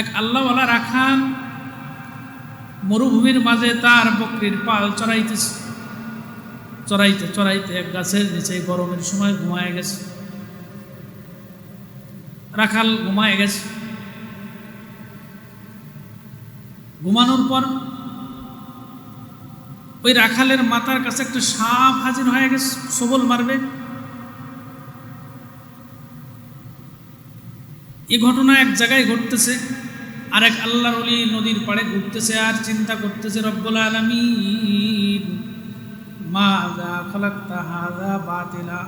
এক আল্লাহওয়ালা রাখাল মরুভূমির মাঝে তার বকরির পাল চড়াইতেছে। চড়াইতে চড়াইতে এক গাছের নিচে গরমের সময় ঘুমায় গেছে। রাখাল ঘুমায় গেছে। ঘুমানোর পর ওই রাখালের মাথার কাছে একটা সাপ হাজির হয়ে গেছে, সবল মারবে। এই ঘটনা এক জায়গায় ঘটতেছে। আর এক আল্লাহর অলি নদীর পাড়ে ঘুরতেছে আর চিন্তা করতেছে, রব্বুল আলামিন মা যা খালাক্তা হাদা বাতিলা।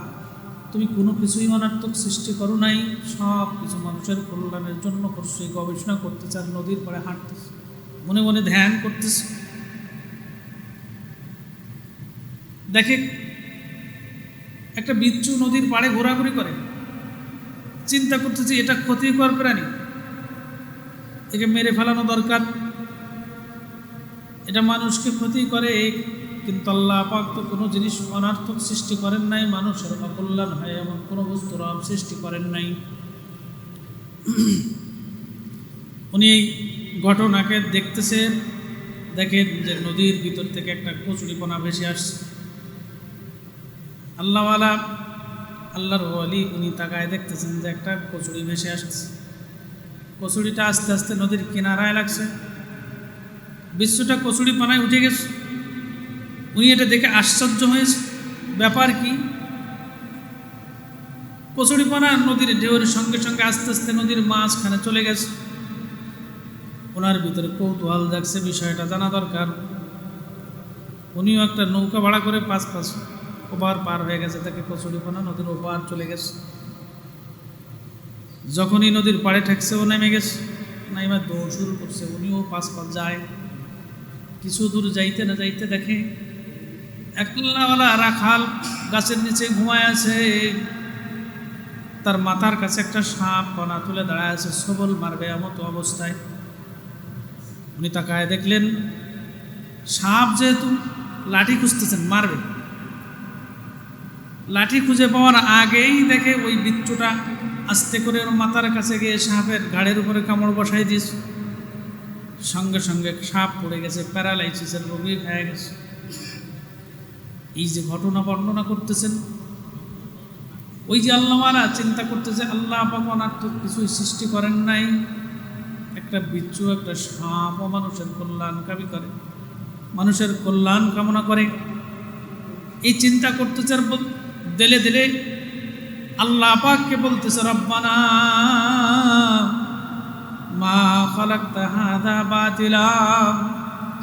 তুমি কোনো কিছুই অনার্থক সৃষ্টি করো নাই, সব কিছু মানুষের কল্যাণের জন্য করছ গবেষণা করতেছে আর নদীর পাড়ে হাঁটতেছে। মনে মনে ধ্যান করতেছে। দেখে একটা বিচ্ছু নদীর পাড়ে ঘোরাঘুরি করে। চিন্তা করতেছে, এটা ক্ষতিকর প্রাণী। একে মেরে ফেলানো দরকার। এটা মানুষকে ক্ষতি করে কিন্তু আল্লাহ পাক তো কোনো জিনিস অনার্থক সৃষ্টি করেন নাই, মানুষের অকল্যাণ হয় এমন কোনো বস্তুর অভাব সৃষ্টি করেন নাই। উনি এই ঘটনাকে দেখতেছেন, দেখেন যে নদীর ভিতর থেকে একটা কচুরিপনা ভেসে আসছে। আল্লাহওয়ালা, আল্লাহর ওয়ালি উনি তাকায় দেখতেছেন যে একটা কচুরি ভেসে আসছে। কচুরিটা আস্তে আস্তে নদীর কিনারায় লাগছে। বিশ্বটা কচুরি পানায় উঠে গেছে। উনি এটা দেখে আশ্চর্য হয়েছে। ব্যাপার কি? কচুরি পানা নদীর ঢেউয়ের সঙ্গে সঙ্গে আস্তে আস্তে নদীর মাঝখানে চলে গেছে। ওনার ভিতরে কৌতূহল জাগছে, বিষয়টা জানা দরকার। উনিও একটা নৌকা ভাড়া করে পাঁচ পাঁচ ওপার পার হয়ে গেছে, তাকে কচুরিপানা নদীর ওপার চলে গেছে। যখনই নদীর পাড়ে ঠেকছে, ও নেমে গেছে। নাইমা দৌড় শুরু করছে, উনিও পাঁচ পাঁচ যায়। কিছু দূর যাইতে না যাইতে দেখে একলাওয়ালা রাখাল গাছের নিচে ঘুমায় আছে। তার মাথার কাছে একটা সাপ কণা তুলে দাঁড়ায় আছে, সবল মারবে এমতো অবস্থায়। উনি তাকায় দেখলেন, সাপ যেহেতু লাঠি খুঁজতেছেন, মারবে। লাঠি খুঁজে পাওয়ার আগেই দেখে ওই বিচ্ছুটা আস্তে করে ওর মাথার কাছে গিয়ে সাপের ঘাড়ের উপরে কামড় বসাই দিস। সঙ্গে সঙ্গে সাপ পড়ে গেছে, প্যারালাইসিসের রোগী হয়ে গেছে। এই যে ঘটনা বর্ণনা করতেছেন, ওই যে আল্লাহওয়ালা চিন্তা করতেছে, আল্লাহ অনার্থক কিছুই সৃষ্টি করেন নাই। একটা বিচ্ছু, একটা সাপও মানুষের কল্যাণ কাবি করে, মানুষের কল্যাণ কামনা করে। এই চিন্তা করতেছে আর দিলে দিলে আল্লাহ পাককে বলতেছে, রব্বানা, মা খালাকতা হাদা বাতিলা,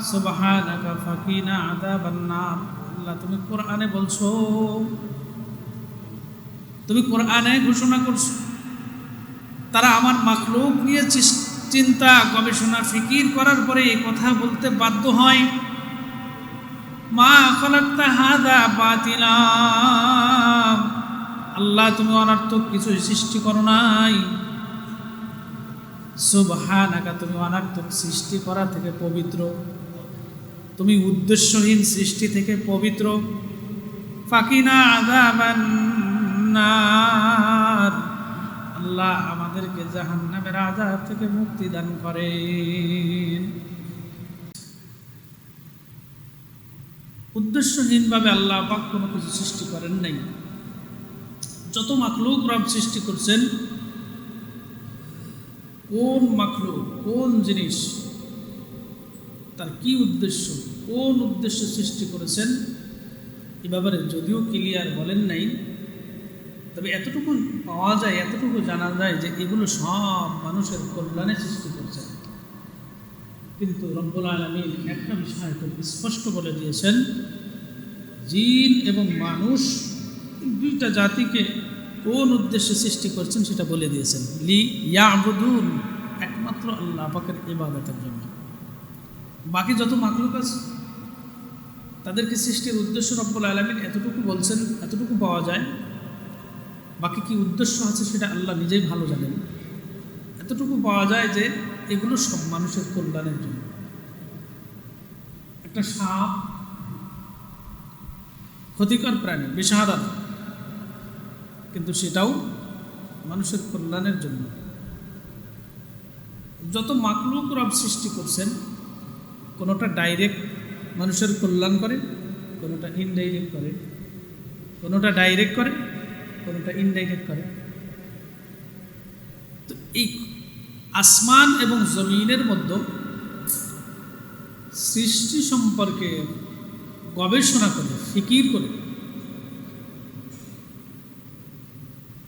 সুবহানাকা ফাকিনা আযাবান নার আল্লাহ, তুমি কোরআনে বলছো, তুমি কোরআনে ঘোষণা করছ। তারা আমার মাখলুক নিয়ে চিন্তা, গবেষণা, ফিকির করার পরে এই কথা বলতে বাধ্য হয়। মা খলাক্তা হাদা বাতিলা আল্লাহ, তুমি অনার্থক কিছু সৃষ্টি করো নাই। সুবহানাকা, তুমি অনার্থক সৃষ্টি করা থেকে পবিত্র। তুমি উদ্দেশ্যহীন সৃষ্টি থেকে পবিত্র। ফাকিনা আযাবান আল্লাহ আমাদেরকে জাহান্নামের আযাব থেকে মুক্তি দান করেন। উদ্দেশ্যহীনভাবে আল্লাহ পাক কোনো কিছু সৃষ্টি করেন নাই। যত মাখলুক রব সৃষ্টি করছেন, কোন মাখলুক, কোন জিনিস, তার কি উদ্দেশ্য, কোন উদ্দেশ্য সৃষ্টি করেছেন, এ ব্যাপারে যদিও ক্লিয়ার বলেন নাই, তবে এতটুকু পাওয়া যায়, এতটুকু জানা যায় যে এগুলো সব মানুষের কল্যাণে সৃষ্টি করছেন কিন্তু রব্বুল আলমিন একটা বিষয় খুব স্পষ্ট বলে দিয়েছেন, জিন এবং মানুষ দুইটা জাতিকে কোন উদ্দেশ্যে সৃষ্টি করছেন সেটা বলে দিয়েছেন। লি ইয়াবুদুন, একমাত্র আল্লাহ পাকের ইবাদতের জন্য। বাকি যত মাকলুক আছে, তাদেরকে সৃষ্টির উদ্দেশ্য রব্বুল আলমিন এতটুকু বলছেন, এতটুকু পাওয়া যায়। বাকি কি উদ্দেশ্য আছে সেটা আল্লাহ নিজেই ভালো জানেন। এতটুকু পাওয়া যায় যে এগুলো সব মানুষের কল্যাণের জন্য। একটা সাপ, ক্ষতিকর প্রাণী বিষাদা কিন্তু সেটাও মানুষের কল্যাণের জন্য। যত মাকলুক রব সৃষ্টি করছেন, কোনোটা ডাইরেক্ট মানুষের কল্যাণ করে কোনোটা ইনডাইরেক্ট করে কোনোটা ডাইরেক্ট করে কোনোটা ইনডাইরেক্ট করে তো এই আসমান এবং জমিনের মধ্যে সৃষ্টি সম্পর্কে গবেষণা করে, ফিকির করে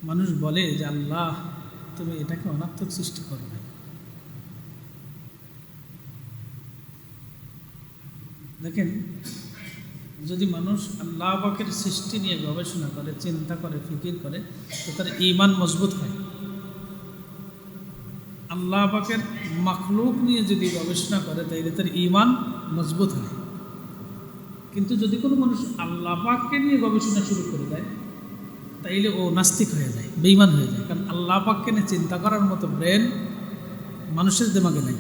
মানুষ বলে যে, আল্লাহ, তুমি এটাকে অনাত্মক সৃষ্টি করো নাই। দেখেন, যদি মানুষ আল্লাহ পাকের সৃষ্টি নিয়ে গবেষণা করে, চিন্তা করে, ফিকির করে, তো তার ইমান মজবুত হয়। আল্লাহ পাকের মাখলুক নিয়ে যদি গবেষণা করে, তাইলে তার ইমান মজবুত হয়। কিন্তু যদি কোনো মানুষ আল্লাহ পাককে নিয়ে গবেষণা শুরু করে দেয় তাইলে ও নাস্তিক হয়ে যায় বেইমান হয়ে যায়। কারণ আল্লাহ পাককে নিয়ে চিন্তা করার মতো ব্রেন মানুষের দেমাগে নেই।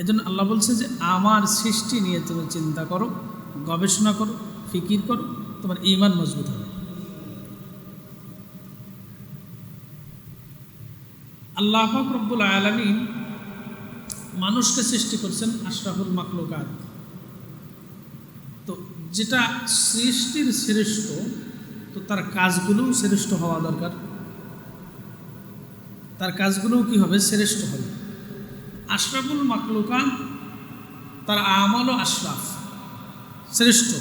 এজন্য আল্লাহ বলছে যে, আমার সৃষ্টি নিয়ে তুমি চিন্তা করো, গবেষণা করো, ফিকির করো, তোমার ইমান মজবুত হবে। আল্লাহ রব্বুল আলমিন মানুষকে সৃষ্টি করছেন আশরাফুল মাকলুকাত তো যেটা সৃষ্টির শ্রেষ্ঠ তো তার কাজগুলোও শ্রেষ্ঠ হওয়া দরকার। তার কাজগুলোও কি হবে? শ্রেষ্ঠ হবে। আশরাফুল মাকলুকাত তার আমলও আশরাফ। শ্রেষ্ঠ।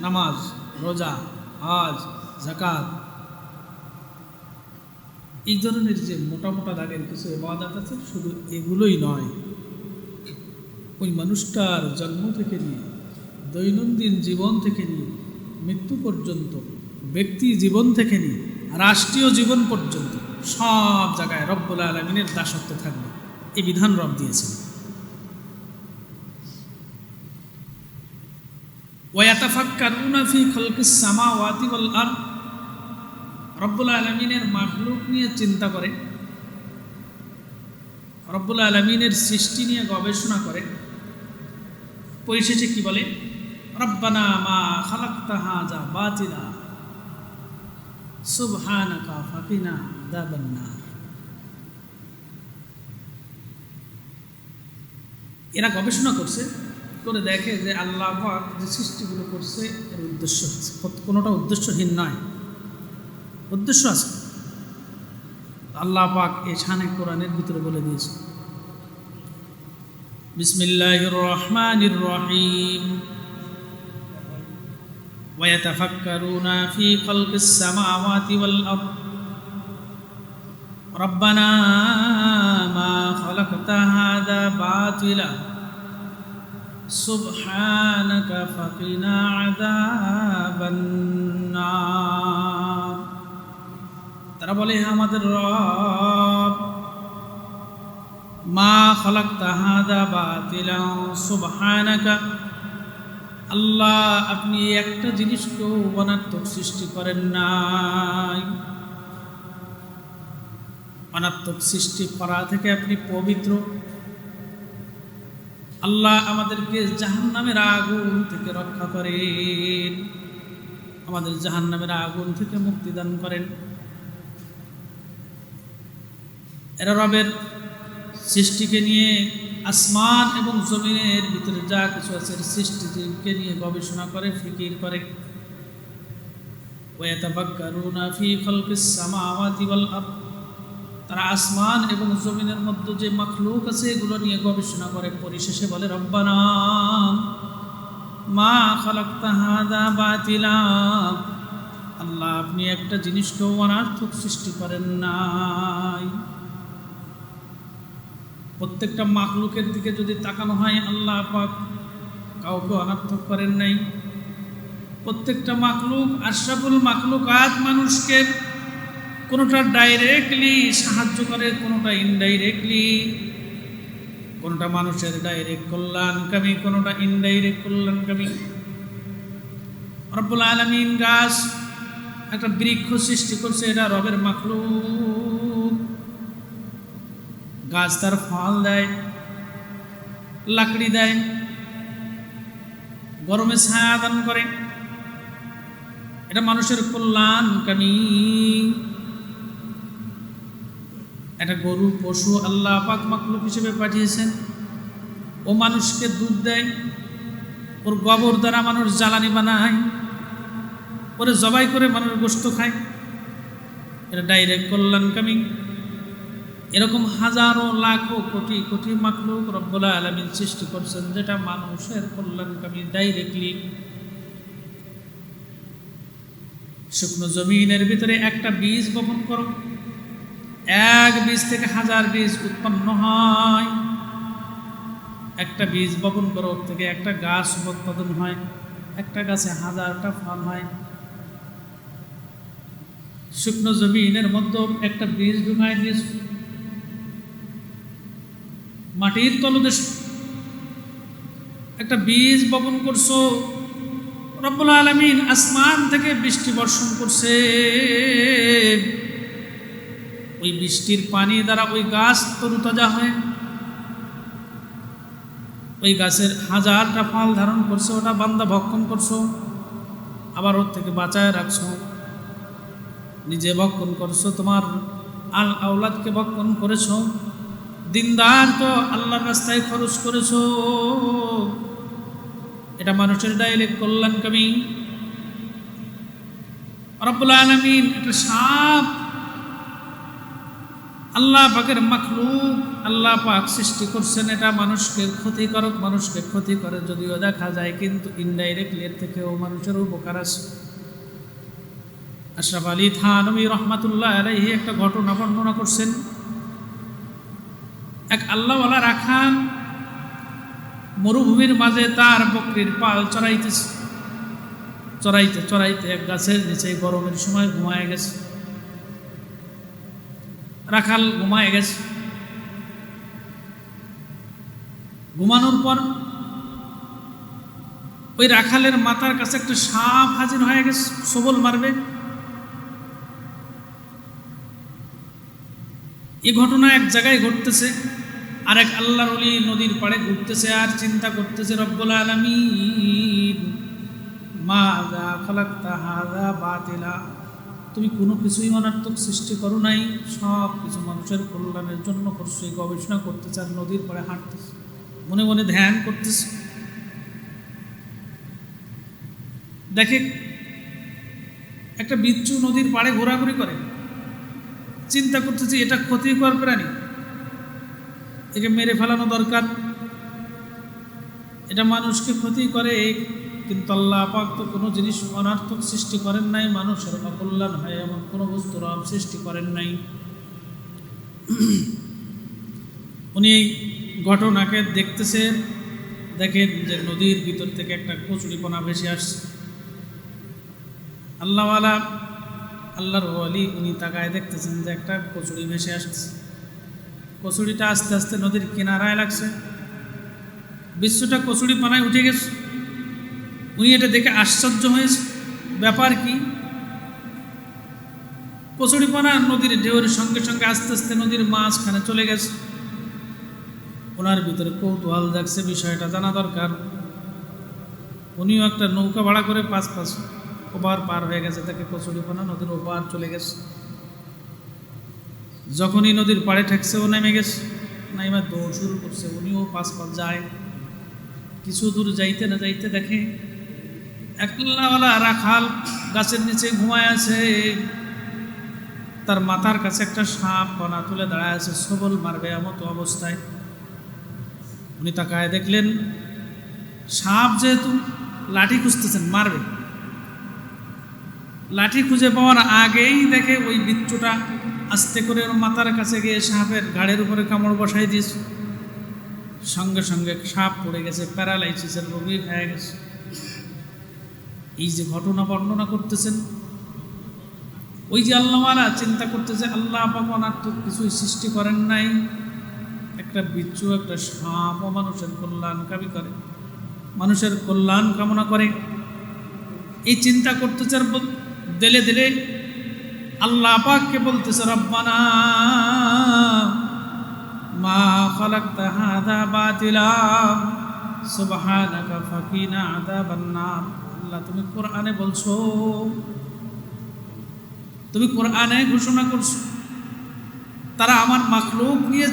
নামাজ, রোজা, হজ জাকাত এই ধরনের যে মোটা মোটা দাগের কিছু এবাদাত আছে, শুধু এগুলোই নয়। ওই মানুষটার জন্ম থেকে নিয়ে, দৈনন্দিন জীবন থেকে নিয়ে, মৃত্যু পর্যন্ত ব্যক্তি জীবন থেকে নিয়ে রাষ্ট্রীয় জীবন পর্যন্ত সব জায়গায় রব্বুল আলমিনের দাসত্ব থাকবে। এই বিধান রব দিয়েছেন। ওয়াতাফাক্কারুনা ফি খালকিস সামাওয়াতি ওয়াল আরদ। রব্বুল আলমিনের মাখলুক নিয়ে চিন্তা করে। রব্বুল আলমিনের সৃষ্টি নিয়ে গবেষণা করে। পরিশেষে কি বলে? রব্বানা মা খালাক্তা হাজা বাতিলা। এরা গবেষণা করছে, করে দেখে যে আল্লাহ যে সৃষ্টিগুলো করছে, এর উদ্দেশ্য কোনোটা উদ্দেশ্যহীন নয়। উদ্দেশ্য আছে। আল্লাহ পাক এ ছানে কোরআনের ভিতরে বলে দিয়েছে। বিসমিল্লাহির রহমানির রহিম। ويتفكرون في خلق السماوات والأرض ربنا ما خلقت هذا باطلا سبحانك فقنا عذاب النار তারা বলে "হে আমাদের রব মা খলাক তাহাদা বাতিলা সুবহানাকা আল্লাহ, আপনি একটা জিনিসকেও অনাত্মক সৃষ্টি করেন নাই। অনাত্মক সৃষ্টি করা থেকে আপনি পবিত্র। আল্লাহ আমাদেরকে জাহান নামের আগুন থেকে রক্ষা করেন। আমাদের জাহান নামের আগুন থেকে মুক্তিদান করেন। এরা রবের সৃষ্টিকে নিয়ে আসমান এবং জমিনের ভিতরে যা কিছু আছে সৃষ্টিকে নিয়ে গবেষণা করে, ফিকির করে। তারা আসমান এবং জমিনের মধ্যে যে মখলুক আছে, এগুলো নিয়ে গবেষণা করে, পরিশেষে বলে, রব্বানা মা আল্লাহ, আপনি একটা জিনিসকেও অনার্থক সৃষ্টি করেন নাই। প্রত্যেকটা মাকলুকের দিকে যদি তাকানো হয়, আল্লাহ পাক কাউকে অনার্থক করেন নাই। প্রত্যেকটা মাকলুক আশরাফুল মাকলুক আজ মানুষকে কোনোটা ডাইরেক্টলি সাহায্য করে, কোনোটা ইনডাইরেক্টলি কোনোটা মানুষের ডাইরেক্ট কল্যাণকামী কোনোটা ইনডাইরেক্ট কল্যাণকামী রব্বুল আলমিন গাছ, একটা বৃক্ষ সৃষ্টি করছে, এটা রবের মাকলুক গাছ তার ফল দেয়, লাকড়ি দেয়, গরমে ছায়া দান করে। এটা মানুষের কল্যাণকামী একটা গরু, পশু আল্লাহ পাক মাকলুক হিসেবে পাঠিয়েছেন। ও মানুষকে দুধ দেয়, ওর গোবর দ্বারা মানুষ জ্বালানি বানায়, ওরে জবাই করে মানুষ গোস্ত খায়। এটা ডাইরেক্ট কল্যাণকামী এরকম হাজারো লাখো কোটি কোটি মাকলুক রব্বুল আলমিন সৃষ্টি করছেন, যেটা মানুষের কল্যাণকামী ডাইরেক্টলি শুকনো জমিনের ভিতরে একটা বীজ বপন করো। এক বীজ থেকে হাজার বীজ উৎপন্ন হয়। একটা বীজ বপন করো থেকে একটা গাছ উৎপাদন হয়, একটা গাছে হাজারটা ফল হয়। শুকনো জমিনের মধ্যে একটা বীজ ঢুকায় দিয়েছ। মাটির তলদেশ। একটা বীজ বপন করছ, রব্বুল আলমিন আসমান থেকে বৃষ্টি বর্ষণ করছে। ওই বৃষ্টির পানি দ্বারা ওই গাছ তরুতাজা হয়। ওই গাছের হাজারটা ফল ধারণ করছ, ওটা বান্দা ভক্ষণ করছ, আবার ওর থেকে বাঁচায় রাখছো। নিজে ভক্ষণ করছ, তোমার আল আওলাদকে ভক্ষণ করেছ। দিনদার তো আল্লাহর রাস্তায় খরচ করেছ। এটা মানুষের ডাইরেক্ট কল্যাণকামী রব্বুল আলমিন একটা সাপ আল্লাহ পাকের মাখলুক আল্লাহ পাক সৃষ্টি করছেন। এটা মানুষকে ক্ষতিকারক মানুষকে ক্ষতি করে যদিও দেখা যায়, কিন্তু ইনডাইরেক্টলি এর থেকেও মানুষের উপকার আছে। আশরাফ আলী থানবী রহমাতুল্লাহ আলাইহি একটা ঘটনা বর্ণনা করছেন। এক আল্লাহওয়ালা রাখান মরুভূমির মাঝে তার বকরির পাল চড়াইতেছে। চড়াইতে চড়াইতে এক গাছের নিচে গরমের সময় ঘুমায় গেছে। রাখাল ঘুমায় গেছে। ঘুমানোর পর ওই রাখালের মাথার কাছে একটা সাপ হাজির হয়ে গেছে, সবল মারবে। এ ঘটনা এক জায়গায় ঘটতেছে। আর এক আল্লাহর অলি নদীর পাড়ে ঘুরতেছে আর চিন্তা করতেছে, রব্বুল আলমিন মা যা খালাক্তা হাজা বাতিলা। তুমি কোনো কিছুই অনার্থক সৃষ্টি করো নাই, সব কিছু মানুষের কল্যাণের জন্য করছ গবেষণা করতেছে আর নদীর পাড়ে হাঁটতেছে। মনে মনে ধ্যান করতেছে। দেখে একটা বিচ্ছু নদীর পাড়ে ঘোরাঘুরি করে। চিন্তা করতেছে, এটা ক্ষতিকর প্রাণী। একে মেরে ফেলানো দরকার। এটা মানুষকে ক্ষতি করে, কিন্তু আল্লাহ পাক তো কোনো জিনিস অনার্থক সৃষ্টি করেন নাই, মানুষের অকল্যাণ হয় এমন কোনো বস্তুর অভাব সৃষ্টি করেন নাই। উনি এই ঘটনাকে দেখতেছে দেখেন যে নদীর ভিতর থেকে একটা কচুরিপনা ভেসে আসছে। আল্লাহওয়ালা, আল্লাহর ওয়ালি উনি তাকায় দেখতেছেন যে একটা কচুরি ভেসে আসছে। কচুরিটা আস্তে আস্তে নদীর কিনারায় লাগছে। বিশ্বটা কচুরি পানায় উঠে গেছে। উনি এটা দেখে আশ্চর্য হয়েছে। ব্যাপার কি? কচুরি পানা নদীর ঢেউয়ের সঙ্গে সঙ্গে আস্তে আস্তে নদীর মাঝখানে চলে গেছে। ওনার ভিতরে কৌতূহল যাচ্ছে বিষয়টা জানা দরকার। উনিও একটা নৌকা ভাড়া করে পাঁচ পাঁচ ওপার পার হয়ে গেছে, তাকে কচুরিপানা নদীর ওপার চলে গেছে। যখনই নদীর পাড়ে ঠেকছে, ও নেমে গেছে। নাইমা দৌড় শুরু করছে, উনিও পাঁচ পাঁচ যায়। কিছু দূর যাইতে না যাইতে দেখে একলাওয়ালা রাখাল গাছের নিচে ঘুমায় আছে। তার মাথার কাছে একটা সাপ কণা তুলে দাঁড়ায় আছে, সবল মারবে এমতো অবস্থায়। উনি তাকায় দেখলেন, সাপ যেহেতু লাঠি খুঁজতেছেন, মারবে। লাঠি খুঁজে পাওয়ার আগেই দেখে ওই বিচ্ছুটা আস্তে করে ওর মাথার কাছে গিয়ে সাপের ঘাড়ের উপরে কামড় বসাই দিয়েছে সঙ্গে সঙ্গে সাপ পড়ে গেছে প্যারালাইসিসের রোগী হয়ে গেছে। এই যে ঘটনা বর্ণনা করতেছেন, ওই যে আল্লাহওয়ালা চিন্তা করতেছে, আল্লাহ অনার্থক কিছুই সৃষ্টি করেন নাই। একটা বিচ্ছু, একটা সাপও মানুষের কল্যাণ কাবি করে, মানুষের কল্যাণ কামনা করে। এই চিন্তা করতেছে আর দিলে দিলে আল্লাহ পাককে বলতেছে, রব্বানা, মা খালাকতা হাদা বাতিলা, সুবহানাকা ফাকিনা আযাবান নার আল্লাহ, তুমি কোরআনে বলছো, তুমি কোরআনে ঘোষণা করছ। তারা আমার মাখলুক নিয়ে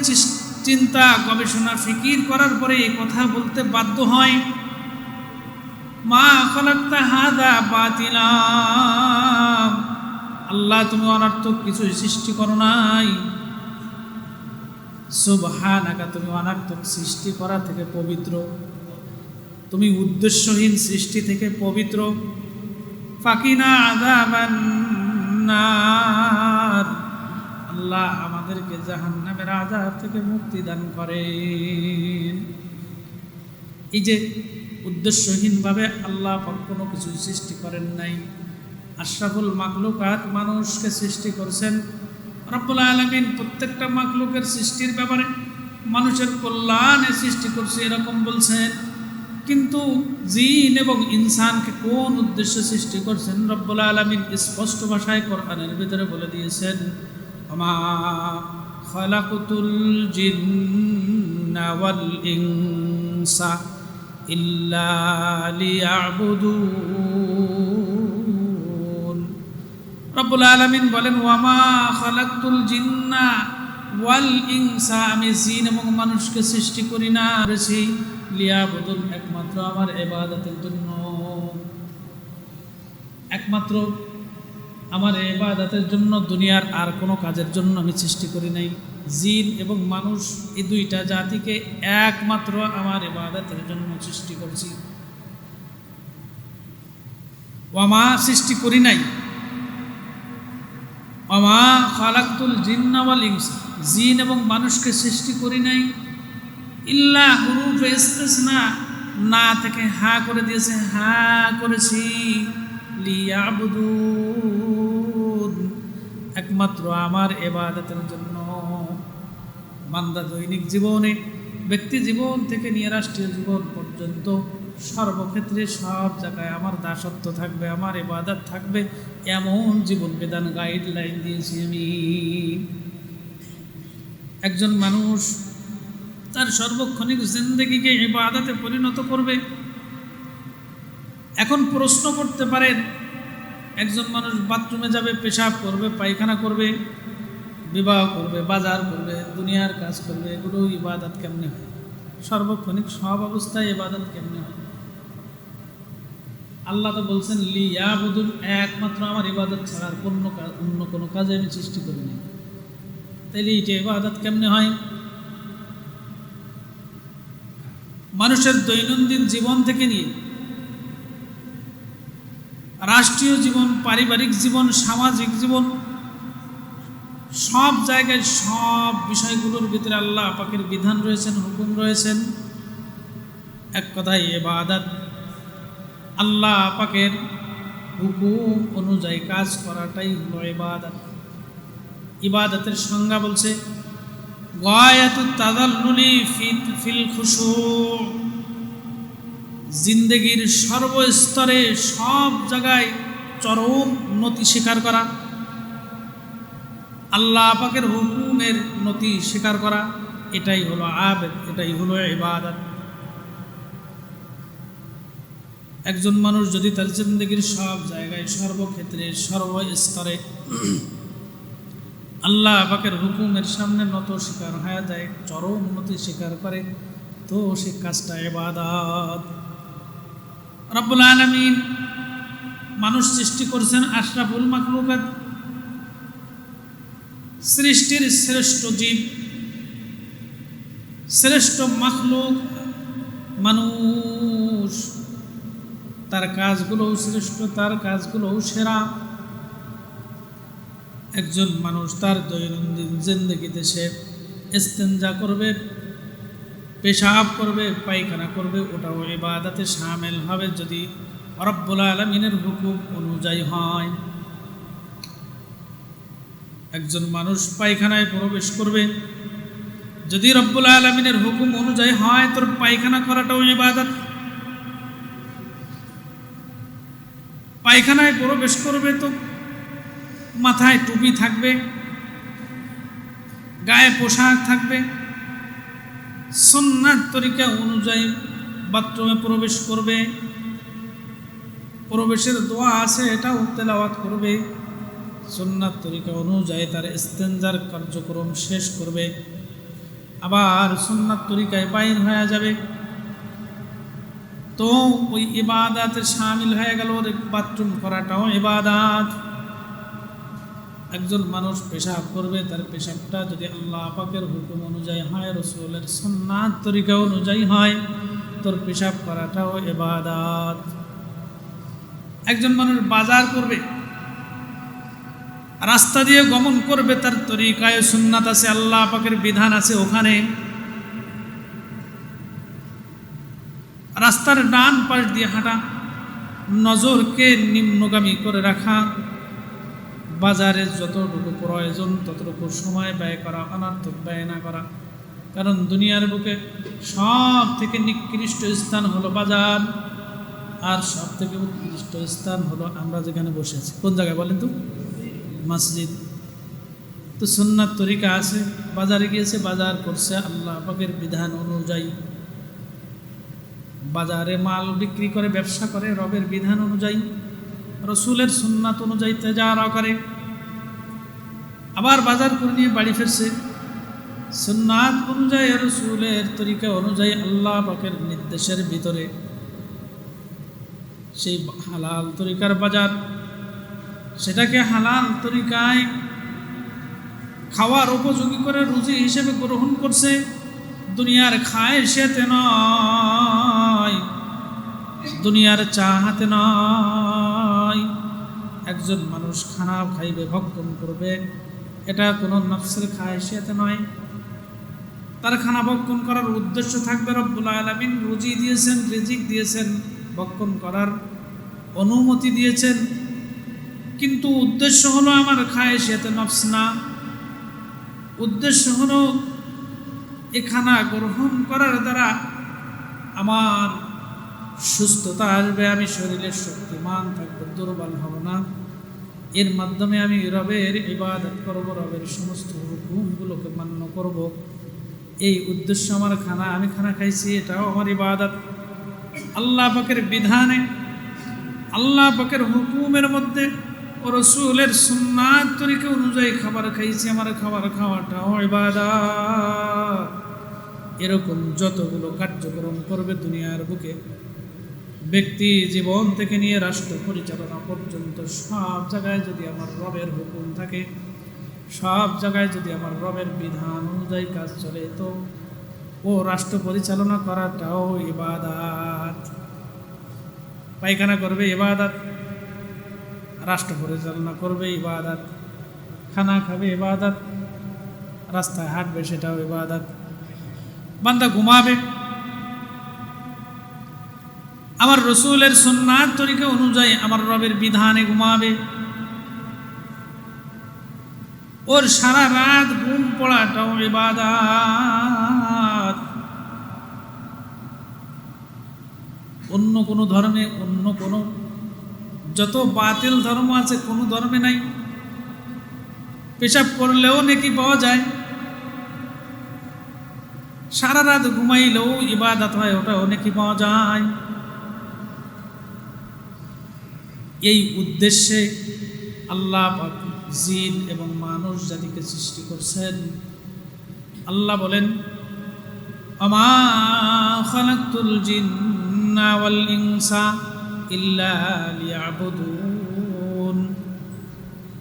চিন্তা, গবেষণা, ফিকির করার পরে এই কথা বলতে বাধ্য হয়। মা খলাক্তা হাদা বাতিলা আল্লাহ তুমি অনার্থক কিছু সৃষ্টি করো নাই। সুবহানাকা, তুমি অনার্থক সৃষ্টি করা থেকে পবিত্র। তুমি উদ্দেশ্যহীন সৃষ্টি থেকে পবিত্র। ফাকিনা আযাবান্নার আল্লাহ আমাদেরকে জাহান্নামের আযাব থেকে মুক্তি দান করেন। এই যে উদ্দেশ্যহীনভাবে আল্লাহ কোনো কিছু সৃষ্টি করেন নাই আশরাফুল মাকলুকাত মানুষকে সৃষ্টি করেছেন। রব্বুল আলমিন প্রত্যেকটা মাকলুকের সৃষ্টির ব্যাপারে মানুষের কল্যাণে সৃষ্টি করছে এরকম বলছেন। কিন্তু জিন এবং ইনসানকে কোন উদ্দেশ্যে সৃষ্টি করছেন? রব্বুল আলমিন স্পষ্ট ভাষায় কোরআনের ভিতরে বলে দিয়েছেন ইনসা ইল্লা লিয়াবুদুন রব্বুল আলামিন বলেন, ওয়ামা খালাকতুল জিন্না ওয়াল ইনসা, আমি জিন এবং মানুষকে সৃষ্টি করি না, করেছি। লিয়াবুদুন একমাত্র আমার ইবাদতের জন্য। একমাত্র আমার ইবাদতের জন্য, দুনিয়ার আর কোনো কাজের জন্য আমি সৃষ্টি করি নাই। জিন এবং মানুষ, এই দুইটা জাতিকে একমাত্র আমার ইবাদতের জন্য সৃষ্টি করেছি। ওয়ামা সৃষ্টি করি নাই। অমা খালাকুল জিন্নাওয়াল ইনসা। জিন এবং মানুষকে সৃষ্টি করি নাই। ইল্লা হুরুফ ইস্তিসনা। না না থেকে হা করে দিয়েছে, হা করেছি। লিয়াবুদুন। একমাত্র আমার এবাদতের জন্য। বান্দা দৈনিক জীবনে, ব্যক্তি জীবন থেকে নিয়ে রাষ্ট্রীয় জীবন পর্যন্ত সর্বক্ষেত্রে সব জায়গায় আমার দাসত্ব থাকবে, আমার এবাদত থাকবে। এমন জীবন বিধান গাইডলাইন দিয়েছি আমি। একজন মানুষ তার সর্বক্ষণিক জিন্দগিকে ইবাদতে পরিণত করবে। এখন প্রশ্ন করতে পারেন, একজন মানুষ বাথরুমে যাবে, পেশাব করবে, পায়খানা করবে, বিবাহ করবে, বাজার করবে, দুনিয়ার কাজ করবে, এগুলো ইবাদত কেমনে হয়? সর্বক্ষণিক সব অবস্থায় ইবাদত কেমনে হয়? আল্লাহ তো বলছেন লি ইয়াবুদুন একমাত্র আমার ইবাদত ছাড়া আর অন্য অন্য কোনো কাজে আমি সৃষ্টি করিনি। তাইলে এটা ইবাদত কেমনে হয়? মানুষের দৈনন্দিন জীবন থেকে নিয়ে রাষ্ট্রীয় জীবন, পারিবারিক জীবন, সামাজিক জীবন, সব জায়গায় সব বিষয়গুলোর ভিতরে আল্লাহ পাকের বিধান রয়েছেন, হুকুম রয়েছেন। এক কথায় এবাদাত আল্লাহ পাকের হুকুম অনুযায়ী কাজ করাটাই হলো ইবাদত। ইবাদতের সংজ্ঞা বলছে ফিল খুশু জিন্দগির সর্বস্তরে সব জায়গায় চরম নতি স্বীকার করা। আল্লাহ পাকের হুকুমের নতি স্বীকার করা, এটাই হলো আবেদ, এটাই হলো ইবাদত। একজন মানুষ যদি তার জিন্দগির সব জায়গায় সর্বক্ষেত্রে সর্বস্তরে আল্লাহ পাকের হুকুমের সামনে নত স্বীকার হয়ে যায়, চরম উন্নতি স্বীকার করে, তো সে কাজটা এবাদাত রব্বুল আলমিন মানুষ সৃষ্টি করছেন আশরাফুল মাকলুকাত সৃষ্টির শ্রেষ্ঠ জীব, শ্রেষ্ঠ মাখলুক মানুষ। তার কাজগুলোও শ্রেষ্ঠ, তার কাজগুলোও সেরা। একজন মানুষ তার দৈনন্দিন জিন্দগিতে সে ইস্তেঞ্জা করবে, পেশাব করবে, পায়খানা করবে, ওটাও ইবাদাতে সামিল হবে যদি রব্বুল আলমিনের হুকুম অনুযায়ী হয়। একজন মানুষ পায়খানায় প্রবেশ করবে, যদি রব্বুল আলমিনের হুকুম অনুযায়ী হয়, তোর পায়খানা করাটাও ইবাদত। পায়খানায় প্রবেশ করবে তো মাথায় টুপি থাকবে, গায়ে পোশাক থাকবে। সন্ন্যার তরিকা অনুযায়ী বাথরুমে প্রবেশ করবে। প্রবেশের দোয়া আছে, এটাও তেলাওয়াত করবে। সুন্নাত তরিকা অনুযায়ী তার ইস্তেঞ্জার কার্যক্রম শেষ করবে। আবার সুন্নাত তরিকায় বাইর হয়ে যাবে। তো ওই ইবাদাতে সামিল হয়ে গেল বাথরুম করাটাও ইবাদাত। একজন মানুষ পেশাব করবে, তার পেশাবটা যদি আল্লাহ পাকের হুকুম অনুযায়ী হয়, রসুলের সন্ন্যাত তরিকা অনুযায়ী হয়, তোর পেশাব করাটাও এবাদাত একজন মানুষ বাজার করবে, রাস্তা দিয়ে গমন করবে, তার তরিকায় সুন্নাত আছে, আল্লাহ পাকের বিধান আছে ওখানে। রাস্তার ডান পাশ দিয়ে হাঁটা, নজরকে নিম্নগামী করে রাখা, বাজারে যতটুকু প্রয়োজন, ততটুকু সময় ব্যয় করা, অনার্থক ব্যয় না করা। কারণ দুনিয়ার বুকে সব থেকে নিকৃষ্ট স্থান হলো বাজার, আর সব থেকে উৎকৃষ্ট স্থান হলো আমরা যেখানে বসে আছি কোন জায়গায় বলেন তো? মসজিদ। তো সুন্নাত তরিকা আছে, বাজারে গিয়েছে, বাজার করছে আল্লাহ পাকের বিধান অনুযায়ী। বাজারে মাল বিক্রি করে, ব্যবসা করে, রবের বিধান অনুযায়ী, রসুলের সুন্নাত অনুযায়ী তেজারা করে। আবার বাজার করে নিয়ে বাড়ি ফিরছে। সুন্নাত অনুযায়ী, রসুলের তরিকা অনুযায়ী আল্লাহ পাকের নির্দেশের ভিতরে। সেই হালাল তরিকার বাজার, সেটাকে হালাল তরিকায় খাওয়ার উপযোগী করে রুজি হিসেবে গ্রহণ করছে। দুনিয়ার খায় সেতে নয়। দুনিয়ার চাহাতে নয় একজন মানুষ খানা খাইবে, ভক্ষণ করবে। এটা কোনো নফসের খায় সেতে নয়। তার খানা ভক্ষণ করার উদ্দেশ্য থাকবে রব্বুল আলমিন। রুজি দিয়েছেন, রিজিক দিয়েছেন, ভক্ষণ করার অনুমতি দিয়েছেন। কিন্তু উদ্দেশ্য হলো আমার খায় সেতে নফস না। উদ্দেশ্য হলো এ খানা গ্রহণ করার দ্বারা আমার সুস্থতা আসবে, আমি শরীরের শক্তিমান থাকব, দুর্বল হব না। এর মাধ্যমে আমি রবের ইবাদত করব, রবের সমস্ত হুকুমগুলোকে মান্য করব। এই উদ্দেশ্য আমার খানা, আমি খানা খাইছি, এটাও আমার ইবাদত। আল্লাহ পাকের বিধানে, আল্লাহ পাকের হুকুমের মধ্যে ও রসুলের সুন্নাত তরিকা অনুযায়ী খাবার খাইছি, আমার খাবার খাওয়াটাও ইবাদত। এরকম যতগুলো কার্যক্রম করবে দুনিয়ার বুকে ব্যক্তি জীবন থেকে নিয়ে রাষ্ট্র পরিচালনা পর্যন্ত সব জায়গায় যদি আমার রবের হুকুম থাকে, সব জায়গায় যদি আমার রবের বিধান অনুযায়ী কাজ চলে, তো ও রাষ্ট্র পরিচালনা করাটাও ইবাদাত। পায়খানা করবে ইবাদাত, রাষ্ট্র পরিচালনা করবে ইবাদাত, খানা খাবে ইবাদাত, রাস্তায় হাঁটবে সেটাও ইবাদাত। বান্দা ঘুমাবে আমার রসুলের সন্ন্যার তরিকা অনুযায়ী আমার রবের বিধানে ঘুমাবে। ওর সারা রাত ঘুম পড়াটাও ইবাদাত। অন্য কোনো ধর্মে, অন্য কোনো, যত বাতিল ধর্ম আছে কোনো ধর্মে নাই। পেশাব করলেও নাকি পাওয়া যায়। সারা রাত ঘুমাইলেও ইবাদত হয় ওটা অনেকই পাওয়া যায়। এই উদ্দেশ্যে আল্লাহ জিন এবং মানুষ জাতিকে সৃষ্টি করছেন। আল্লাহ বলেন আমা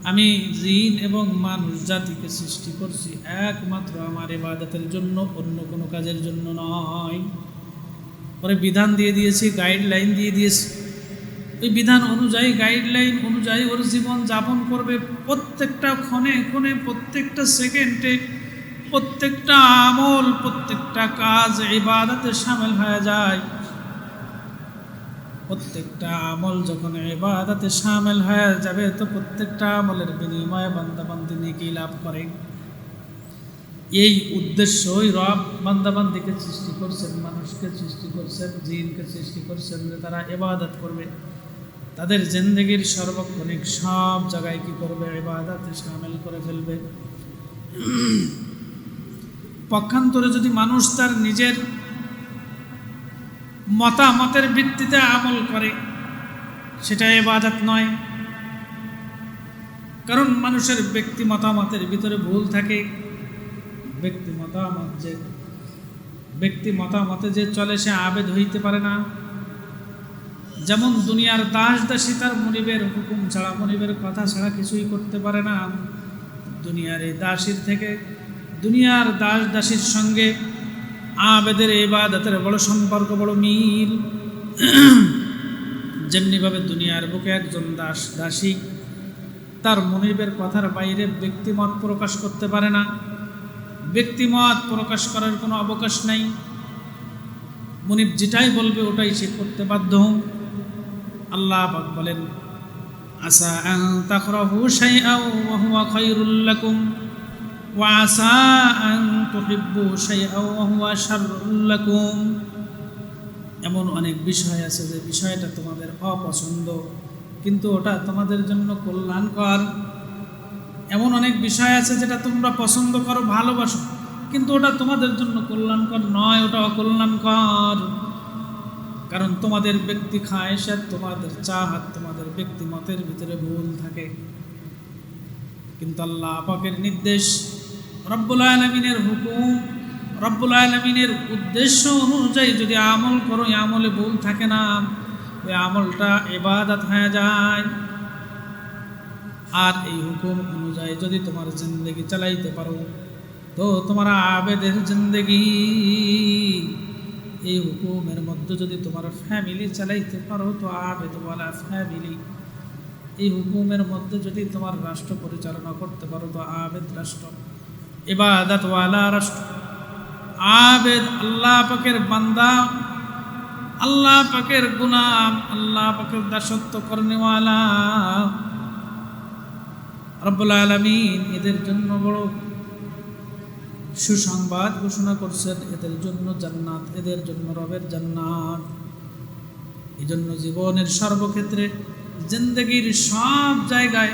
আমি জিন এবং মানুষ জাতিকে সৃষ্টি করছি একমাত্র আমার ইবাদতের জন্য, অন্য কোনো কাজের জন্য নয়। পরে বিধান দিয়ে দিয়েছি, গাইডলাইন দিয়ে দিয়েছি। ওই বিধান অনুযায়ী গাইডলাইন অনুযায়ী ওর জীবন যাপন করবে প্রত্যেকটা ক্ষণে ক্ষণে, প্রত্যেকটা সেকেন্ডে। প্রত্যেকটা আমল, প্রত্যেকটা কাজ ইবাদতে সামিল হয়ে যায়। প্রত্যেকটা আমল যখন ইবাদতে সামিল হয়ে যাবে, তো প্রত্যেকটা আমলের বিনিময়ে বান্দাবান্দি নেকি লাভ করে। এই উদ্দেশ্যই রব বান্দাবান্দিকে সৃষ্টি করছেন, মানুষকে সৃষ্টি করছেন, জিনকে সৃষ্টি করছেন, যে তারা এবাদত করবে। তাদের জিন্দগির সর্বক্ষণিক সব জায়গায় কি করবে? ইবাদতে সামিল করে ফেলবে। পক্ষান্তরে যদি মানুষ তার নিজের মতামতের ভিত্তিতে আমল করে, সেটা এবাদত নয়। কারণ মানুষের ব্যক্তি মতামতের ভিতরে ভুল থাকে। ব্যক্তি মতামত যে ব্যক্তি মতামতে যে চলে সে আবেদ হইতে পারে না। যেমন দুনিয়ার দাস দাসী তার মনিবের হুকুম ছাড়া মনিবের কথা ছাড়া কিছুই করতে পারে না। দুনিয়ার এই দাসীর থেকে, দুনিয়ার দাস দাসীর সঙ্গে আবেদের এবাদতের বড় সম্পর্ক, বড় মিল। যেমনিভাবে দুনিয়ার বুকে একজন দাস দাসী তার মনিবের কথার বাইরে ব্যক্তিমত প্রকাশ করতে পারে না। ব্যক্তিমত প্রকাশ করার কোনো অবকাশ নাই। মনিব যেটাই বলবে ওটাই সে করতে বাধ্য আল্লাহ বলেন আসা তাকরাহু শাইআন ওয়া হুয়া খায়রুল লাকুম, ওয়া আসা আন তুহিব্বু শাইআন ওয়া হুয়া শাররুল লাকুম। এমন অনেক বিষয় আছে যে বিষয়টা তোমাদের অপছন্দ, কিন্তু ওটা তোমাদের জন্য কল্যাণকর। এমন অনেক বিষয় আছে যেটা তোমরা পছন্দ করো, ভালোবাসো, কিন্তু ওটা তোমাদের জন্য কল্যাণকর নয়, ওটা অকল্যাণকর। কারণ তোমাদের ব্যক্তি খায়সাত তোমাদের চাহাত তোমাদের ব্যক্তিমতের ভিতরে ভুল থাকে। কিন্তু আল্লাহ পাকের নির্দেশ রব্বুল আলমিনের হুকুম, রব্বুল আলমিনের উদ্দেশ্য অনুযায়ী যদি আমল করো, এই আমলে ভুল থাকে না। ওই আমলটা এবাদাত হয়ে যায়। আর এই হুকুম অনুযায়ী যদি তোমার জিন্দগি চালাইতে পারো, তো তোমার আবেদের জিন্দগি এই হুকুমের মধ্যে যদি তোমার ফ্যামিলি চালাইতে পারো, তো আবেদ বলা ফ্যামিলি এই হুকুমের মধ্যে যদি তোমার রাষ্ট্র পরিচালনা করতে পারো, তো আবেদ রাষ্ট্র। এবাদাত ওয়ালা রাষ্ট্র। আবেদ আল্লাহ পাকের বান্দা, আল্লাহ পাকের গুনাম আল্লাহ পাকের দাসত্ব কর্নেওয়ালা। রব্বুল আলমিন এদের জন্য বড় সুসংবাদ ঘোষণা করছেন, এদের জন্য জান্নাত, এদের জন্য রবের জান্নাত। এই জন্য জীবনের সর্বক্ষেত্রে জিন্দগির সব জায়গায়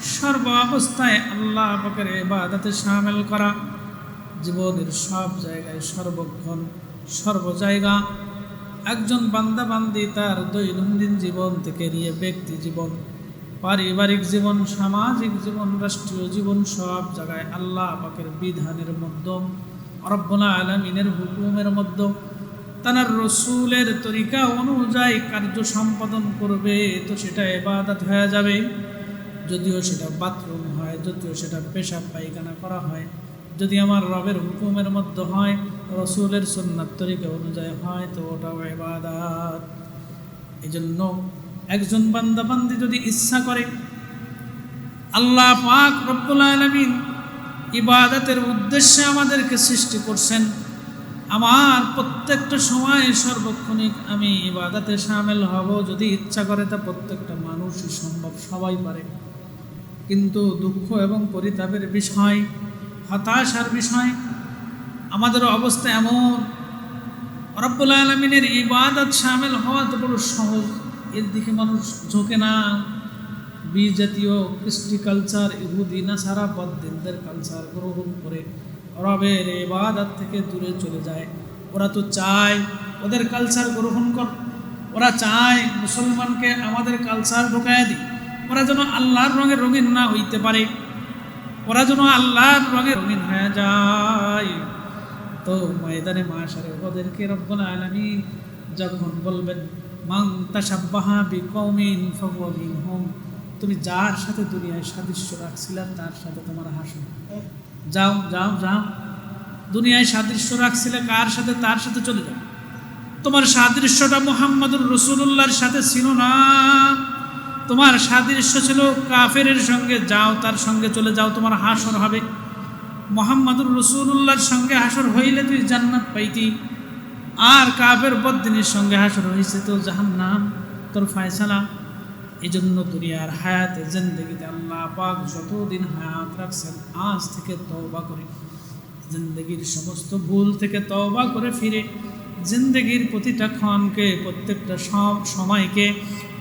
সর্ব অবস্থায় আল্লাহ পাকের এবাদাতে সামিল করা। জীবনের সব জায়গায় সর্বক্ষণ সর্ব জায়গা একজন বান্দা বান্দি তার দৈনন্দিন জীবন থেকে নিয়ে ব্যক্তি জীবন পারিবারিক জীবন, সামাজিক জীবন, রাষ্ট্রীয় জীবন সব জায়গায় আল্লাহ পাকের বিধানের মধ্য রব্বুল্লাহ আলমিনের হুকুমের মধ্য, তার রসুলের তরিকা অনুযায়ী কার্য সম্পাদন করবে, তো সেটা এবাদত হয়ে যাবে। যদিও সেটা বাথরুম হয়, যদিও সেটা পেশাব পায়খানা করা হয়, যদি আমার রবের হুকুমের মধ্যে হয়, রসুলের সন্ন্যাত তরিকা অনুযায়ী হয়, তো ওটাও এবাদাত এই জন্য একজন বান্দা বান্দি যদি ইচ্ছা করে, আল্লাহ পাক রব্বুল আলমিন ইবাদতের উদ্দেশ্যে আমাদেরকে সৃষ্টি করছেন, আমার প্রত্যেকটা সময় সর্বক্ষণিক আমি ইবাদাতে সামিল হব। যদি ইচ্ছা করে তা প্রত্যেকটা মানুষই সম্ভব, সবাই পারে। কিন্তু দুঃখ এবং পরিতাপের বিষয়, হতাশার বিষয়, আমাদের অবস্থা এমন। রব্বুল আলমিনের ইবাদত সামিল হওয়া তো বড় সহজ। এর দিকে মানুষ ঝোঁকে না বীজ জাতীয় কৃষ্টি কালচার ইহুদি না সারা বদ্দিনদের কালচার গ্রহণ করে রবের এবাদাত থেকে দূরে চলে যায় ওরা তো চায় ওদের কালচার গ্রহণ কর ওরা চায় মুসলমানকে আমাদের কালচার ঢোকায় দিই ওরা যেন আল্লাহর রঙে রঙিন না হইতে পারে ওরা যেন আল্লাহর রঙে রঙিন হয়ে যায় তো ময়দানে মাসারে ওদেরকে রব্বুল আলমিন যখন বলবেন মাং তাসাব্বাহা বি হোম তুমি যার সাথে দুনিয়ায় সাদৃশ্য রাখছিলাম তার সাথে তোমার হাসো। যাও যাও যাও। দুনিয়ায় সাদৃশ্য রাখছিলে কার সাথে? তার সাথে চলে যাও। তোমার সাদৃশ্যটা মোহাম্মদুর রসুল্লাহর সাথে ছিল না। তোমার সাদৃশ্য ছিল কাফেরের সঙ্গে, যাও তার সঙ্গে চলে যাও, তোমার হাসর হবে। মোহাম্মদুর রসুল্লাহর সঙ্গে হাসর হইলে তুই জান্নাত পাইতি। আর কাফের বদিনের সঙ্গে হাসর হয়েছে তো জাহান্নাম। তোর ফায়সালা। এই জন্য দুনিয়ার হায়াতে, জিন্দগিতে আল্লাহ পাক যতদিন হায়াত রাখছেন, আজ থেকে তওবা করে। জিন্দগির সমস্ত ভুল থেকে তওবা করে ফিরে। জিন্দগির প্রতিটা ক্ষণকে, প্রত্যেকটা সব সময়কে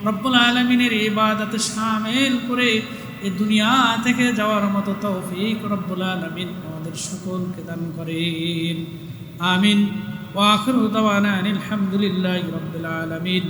রব্বুল আলমিনের ইবাদতে সামিল করে এ দুনিয়া থেকে যাওয়ার মতো তৌফিক রব্বুল আলমিন আমাদের সকলকে দান করেন। আমিন। ওয়াখির দাওয়ানা আলহামদুলিল্লাহ রব্বুল আলমিন